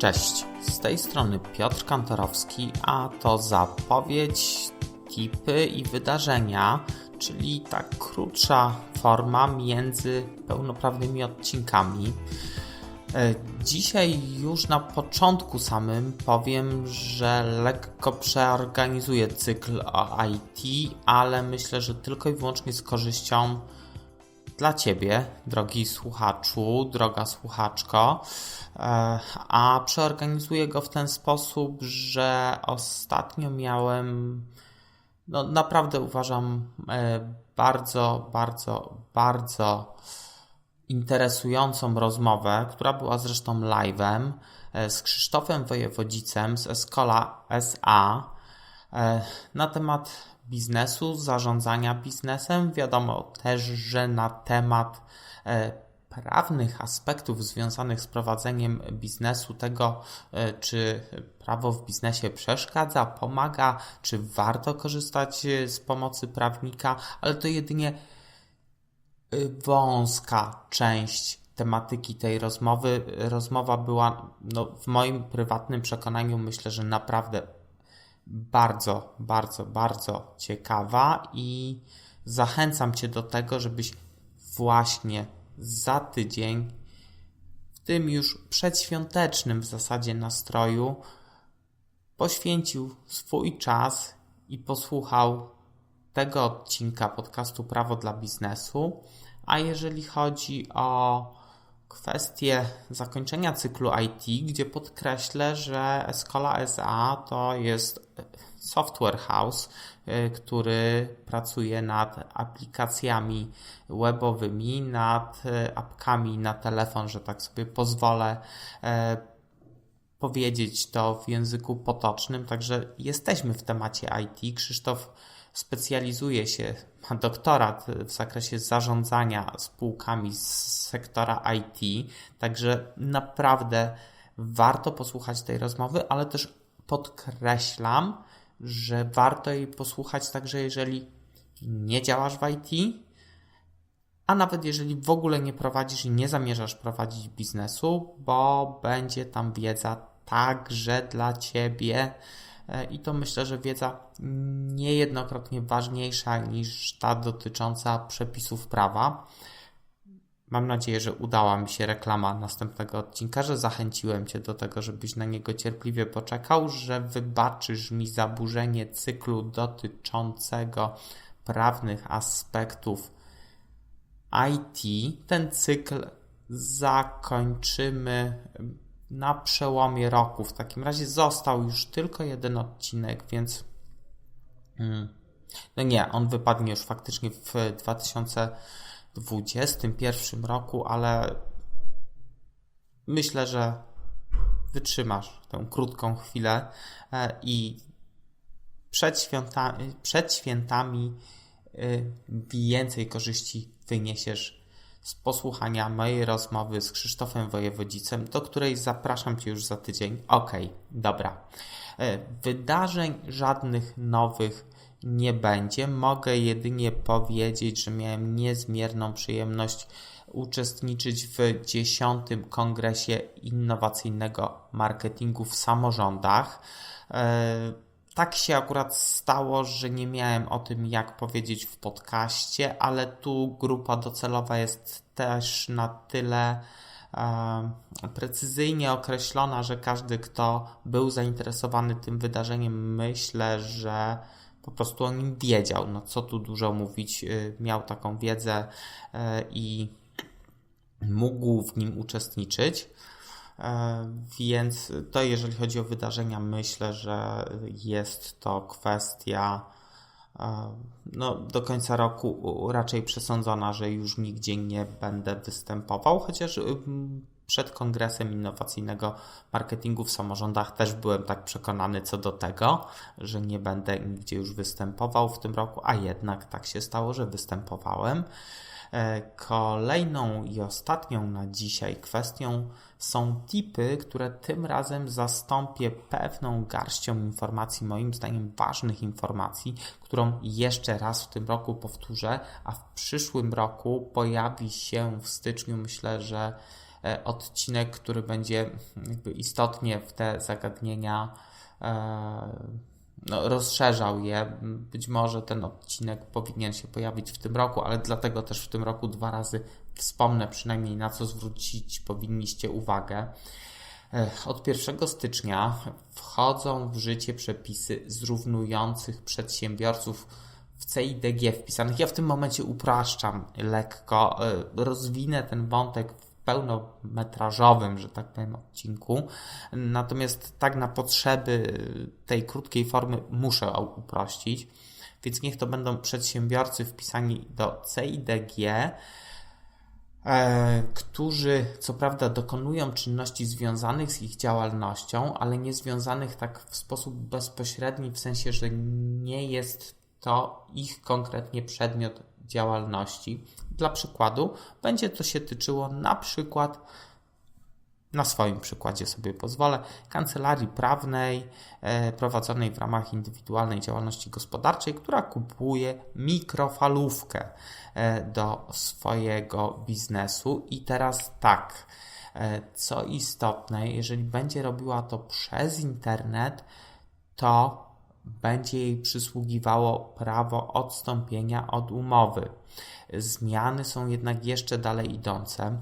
Cześć, z tej strony Piotr Kantorowski, a to zapowiedź, tipy i wydarzenia, czyli ta krótsza forma między pełnoprawnymi odcinkami. E, dzisiaj już na początku samym powiem, że lekko przeorganizuję cykl IT, ale myślę, że tylko i wyłącznie z korzyścią dla Ciebie, drogi słuchaczu, droga słuchaczko, e, a przeorganizuję go w ten sposób, że ostatnio miałem, no naprawdę uważam, e, bardzo, bardzo, bardzo interesującą rozmowę, która była zresztą live'em e, z Krzysztofem Wojewodzicem z Escola SA na temat biznesu, zarządzania biznesem. Wiadomo też, że na temat e, prawnych aspektów związanych z prowadzeniem biznesu, tego e, czy prawo w biznesie przeszkadza, pomaga, czy warto korzystać e, z pomocy prawnika, ale to jedynie wąska część tematyki tej rozmowy. Rozmowa była no, w moim prywatnym przekonaniu, myślę, że naprawdę bardzo, bardzo, bardzo ciekawa i zachęcam Cię do tego, żebyś właśnie za tydzień, w tym już przedświątecznym w zasadzie nastroju, poświęcił swój czas i posłuchał tego odcinka podcastu Prawo dla Biznesu. A jeżeli chodzi o kwestię zakończenia cyklu IT, gdzie podkreślę, że Escola SA to jest software house, y, który pracuje nad aplikacjami webowymi, nad y, apkami na telefon, że tak sobie pozwolę e, powiedzieć to w języku potocznym. Także jesteśmy w temacie IT. Krzysztof specjalizuje się, ma doktorat w zakresie zarządzania spółkami z sektora IT, także naprawdę warto posłuchać tej rozmowy, ale też podkreślam, że warto jej posłuchać także jeżeli nie działasz w IT, a nawet jeżeli w ogóle nie prowadzisz i nie zamierzasz prowadzić biznesu, bo będzie tam wiedza także dla Ciebie i to myślę, że wiedza niejednokrotnie ważniejsza niż ta dotycząca przepisów prawa. Mam nadzieję, że udała mi się reklama następnego odcinka, że zachęciłem Cię do tego, żebyś na niego cierpliwie poczekał, że wybaczysz mi zaburzenie cyklu dotyczącego prawnych aspektów IT. Ten cykl zakończymy na przełomie roku. W takim razie został już tylko jeden odcinek, więc. Hmm, no nie, on wypadnie już faktycznie w 2021 roku, ale myślę, że wytrzymasz tę krótką chwilę e, i przed świętami, przed świętami e, więcej korzyści wyniesiesz z posłuchania mojej rozmowy z Krzysztofem Wojewodzicem, do której zapraszam Cię już za tydzień. Ok, dobra. E, wydarzeń żadnych nowych nie będzie. Mogę jedynie powiedzieć, że miałem niezmierną przyjemność uczestniczyć w 10. Kongresie Innowacyjnego Marketingu w Samorządach. E, tak się akurat stało, że nie miałem o tym jak powiedzieć w podcaście, ale tu grupa docelowa jest też na tyle e, precyzyjnie określona, że każdy, kto był zainteresowany tym wydarzeniem, myślę, że po prostu o nim wiedział. No co tu dużo mówić, y, miał taką wiedzę y, i mógł w nim uczestniczyć. E, więc to jeżeli chodzi o wydarzenia, myślę, że jest to kwestia e, no, do końca roku raczej przesądzona, że już nigdzie nie będę występował, chociaż mm, przed Kongresem Innowacyjnego Marketingu w Samorządach też byłem tak przekonany co do tego, że nie będę nigdzie już występował w tym roku, a jednak tak się stało, że występowałem. E, kolejną i ostatnią na dzisiaj kwestią są tipy, które tym razem zastąpię pewną garścią informacji, moim zdaniem ważnych informacji, którą jeszcze raz w tym roku powtórzę, a w przyszłym roku pojawi się w styczniu, myślę, że odcinek, który będzie jakby istotnie w te zagadnienia no, rozszerzał je. Być może ten odcinek powinien się pojawić w tym roku, ale dlatego też w tym roku dwa razy wspomnę przynajmniej na co zwrócić powinniście uwagę. Od 1 stycznia wchodzą w życie przepisy zrównujących przedsiębiorców w CIDG wpisanych. Ja w tym momencie upraszczam lekko, e, rozwinę ten wątek pełnometrażowym, że tak powiem, odcinku. Natomiast tak na potrzeby tej krótkiej formy muszę uprościć. Więc niech to będą przedsiębiorcy wpisani do CIDG, e, którzy co prawda dokonują czynności związanych z ich działalnością, ale nie związanych tak w sposób bezpośredni, w sensie, że nie jest to ich konkretnie przedmiot działalności. Dla przykładu, będzie to się tyczyło na przykład, na swoim przykładzie sobie pozwolę, kancelarii prawnej e, prowadzonej w ramach indywidualnej działalności gospodarczej, która kupuje mikrofalówkę e, do swojego biznesu. I teraz tak, e, co istotne, jeżeli będzie robiła to przez internet, to będzie jej przysługiwało prawo odstąpienia od umowy. Zmiany są jednak jeszcze dalej idące,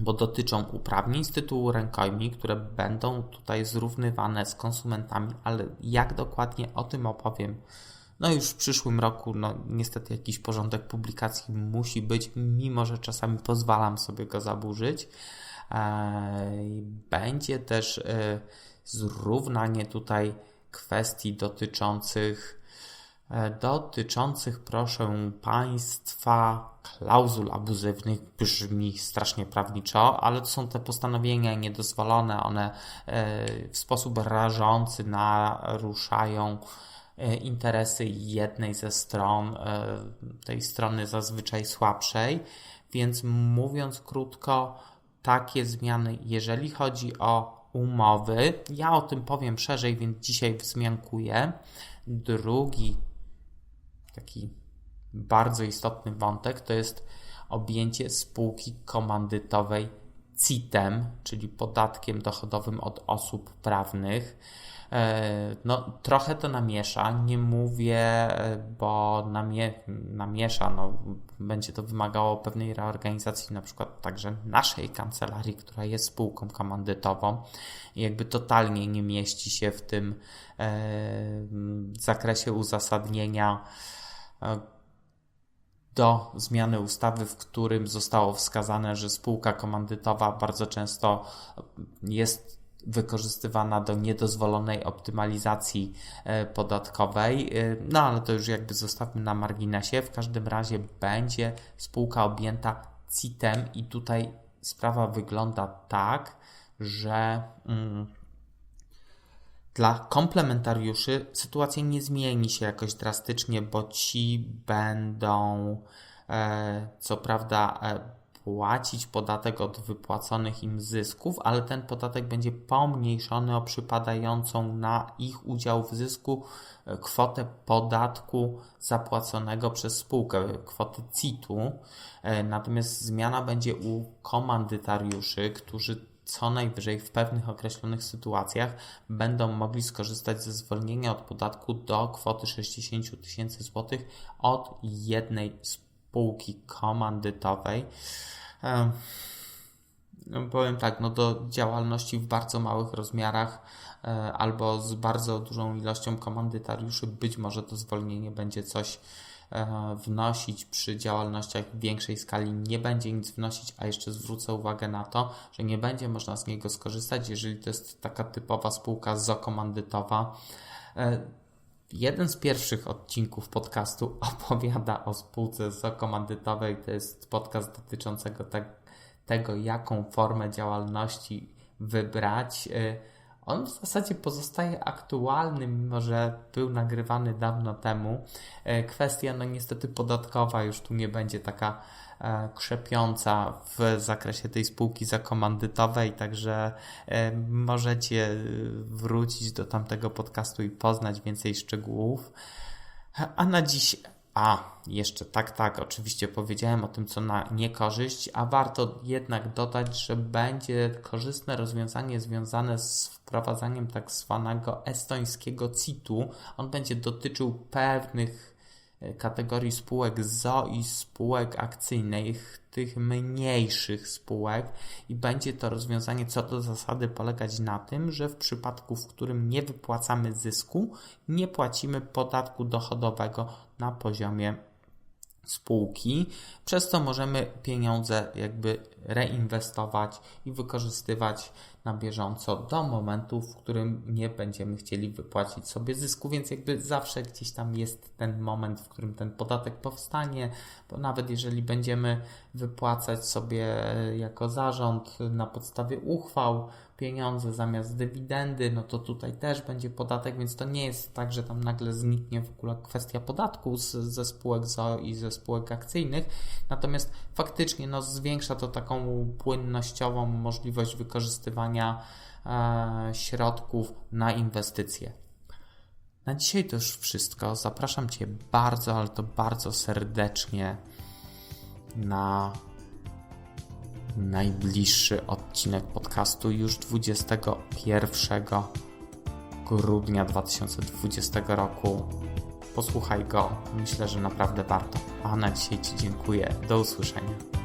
bo dotyczą uprawnień z tytułu rękojmi, które będą tutaj zrównywane z konsumentami, ale jak dokładnie o tym opowiem. No już w przyszłym roku, no niestety jakiś porządek publikacji musi być, mimo że czasami pozwalam sobie go zaburzyć. Będzie też e, zrównanie tutaj kwestii dotyczących e, dotyczących, proszę Państwa, klauzul abuzywnych. Brzmi strasznie prawniczo, ale to są te postanowienia niedozwolone, one e, w sposób rażący naruszają e, interesy jednej ze stron, tej strony zazwyczaj słabszej, więc mówiąc krótko, takie zmiany, jeżeli chodzi o umowy. Ja o tym powiem szerzej, więc dzisiaj wzmiankuję. Drugi taki bardzo istotny wątek to jest objęcie spółki komandytowej CIT-em, czyli podatkiem dochodowym od osób prawnych. E, no, trochę to namiesza, nie mówię, e, bo namie, namiesza, no, będzie to wymagało pewnej reorganizacji, na przykład także naszej kancelarii, która jest spółką komandytową. I jakby totalnie nie mieści się w tym e, zakresie uzasadnienia do zmiany ustawy, w którym zostało wskazane, że spółka komandytowa bardzo często jest wykorzystywana do niedozwolonej optymalizacji e, podatkowej. E, no ale to już jakby zostawmy na marginesie. W każdym razie będzie spółka objęta CIT-em i tutaj sprawa wygląda tak, że mm, dla komplementariuszy sytuacja nie zmieni się jakoś drastycznie, bo ci będą e, co prawda e, płacić podatek od wypłaconych im zysków, ale ten podatek będzie pomniejszony o przypadającą na ich udział w zysku e, kwotę podatku zapłaconego przez spółkę, kwotę CIT-u. E, natomiast zmiana będzie u komandytariuszy, którzy co najwyżej w pewnych określonych sytuacjach będą mogli skorzystać ze zwolnienia od podatku do kwoty 60 tysięcy złotych od jednej spółki komandytowej. No, powiem tak, no do działalności w bardzo małych rozmiarach e, albo z bardzo dużą ilością komandytariuszy być może to zwolnienie będzie coś e, wnosić przy działalnościach w większej skali nie będzie nic wnosić, a jeszcze zwrócę uwagę na to, że nie będzie można z niego skorzystać, jeżeli to jest taka typowa spółka zokomandytowa. Jeden z pierwszych odcinków podcastu opowiada o spółce zokomandytowej. To jest podcast dotyczącego te, tego, jaką formę działalności wybrać. Y, on w zasadzie pozostaje aktualny, mimo że był nagrywany dawno temu. Y, kwestia, no niestety podatkowa już tu nie będzie taka krzepiąca w zakresie tej spółki zakomandytowej, także e, możecie wrócić do tamtego podcastu i poznać więcej szczegółów. A na dziś A, jeszcze tak, tak, oczywiście powiedziałem o tym, co na niekorzyść, a warto jednak dodać, że będzie korzystne rozwiązanie związane z wprowadzaniem tak zwanego estońskiego CIT-u. On będzie dotyczył pewnych e, kategorii spółek ZO i spółek akcyjnych, tych mniejszych spółek. I będzie to rozwiązanie co do zasady polegać na tym, że w przypadku, w którym nie wypłacamy zysku, nie płacimy podatku dochodowego na poziomie spółki, przez co możemy pieniądze jakby reinwestować i wykorzystywać na bieżąco do momentu, w którym nie będziemy chcieli wypłacić sobie zysku, więc jakby zawsze gdzieś tam jest ten moment, w którym ten podatek powstanie, bo nawet jeżeli będziemy wypłacać sobie jako zarząd na podstawie uchwał pieniądze zamiast dywidendy, no to tutaj też będzie podatek, więc to nie jest tak, że tam nagle zniknie w ogóle kwestia podatku z, ze spółek ZO i ze spółek akcyjnych, natomiast faktycznie no, zwiększa to taką płynnościową możliwość wykorzystywania e, środków na inwestycje. Na dzisiaj to już wszystko. Zapraszam Cię bardzo, ale to bardzo serdecznie na najbliższy odcinek podcastu już 21 grudnia 2020 roku. Posłuchaj go, myślę, że naprawdę warto. A na dzisiaj Ci dziękuję. Do usłyszenia.